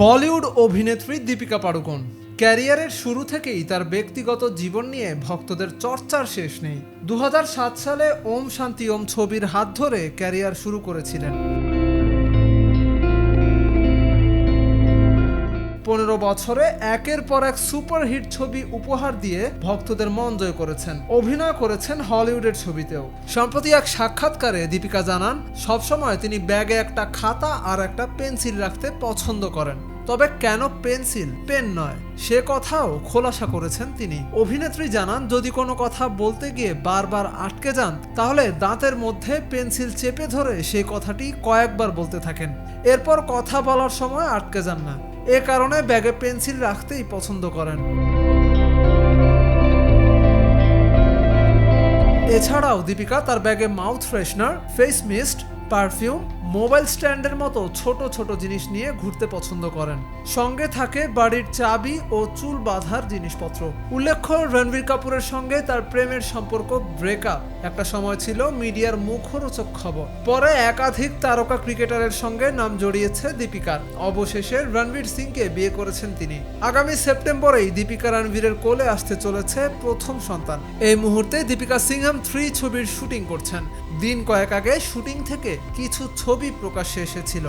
বলিউড অভিনেত্রী দীপিকা পাড়ুকোন। ক্যারিয়ারের শুরু থেকেই তার ব্যক্তিগত জীবন নিয়ে ভক্তদের চর্চার শেষ নেই। দু হাজার সাত সালে ওম শান্তি ওম ছবির হাত ধরে ক্যারিয়ার শুরু করেছিলেন। পনেরো বছরে একের পর এক সুপারহিট ছবি উপহার দিয়ে ভক্তদের মন জয় করেছেন, অভিনয় করেছেন হলিউডের ছবিতেও। সম্প্রতি এক সাক্ষাৎকারে দীপিকা জানান, সবসময় তিনি ব্যাগে একটা খাতা আর একটা পেন্সিল রাখতে পছন্দ করেন। তবে কেন পেন্সিল? পেন নয়, সে কথাও খোলাসা করেছেন তিনি। অভিনেত্রী জানান, যদি কোনো কথা বলতে গিয়ে বারবার আটকে যান, তাহলে দাঁতের মধ্যে পেন্সিল চেপে ধরে সেই কথাটি কয়েকবার বলতে থাকেন। এরপর কথা বলার সময় আটকে যান না। এ কারণে ব্যাগে পেন্সিল রাখতেই পছন্দ করেন। এছাড়াও দীপিকা তার ব্যাগে mouth freshener, face mist perfume mobile স্ট্যান্ডের মতো ছোট ছোট জিনিস নিয়ে ঘুরতে পছন্দ করেন। সঙ্গে থাকে বাড়ির চাবি ও চুল বাঁধার জিনিসপত্র। উল্লেখ্য, রণবীর কাপুরের সঙ্গে তার প্রেমের সম্পর্ক ব্রেকআপ একটা সময় ছিল মিডিয়ার মুখরোচক খবর। পরে একাধিক তারকা ক্রিকেটারের সঙ্গে নাম জড়িয়েছে দীপিকার। অবশেষে রণবীর সিংকে বিয়ে করেছেন তিনি। আগামী সেপ্টেম্বরেই দীপিকা রণবীরের কোলে আসতে চলেছে প্রথম সন্তান। এই মুহূর্তে দীপিকা সিংহাম থ্রি ছবির শুটিং করছেন। দিন কয়েক আগে শুটিং থেকে কিছু ছবি প্রকাশ্যে এসেছিল।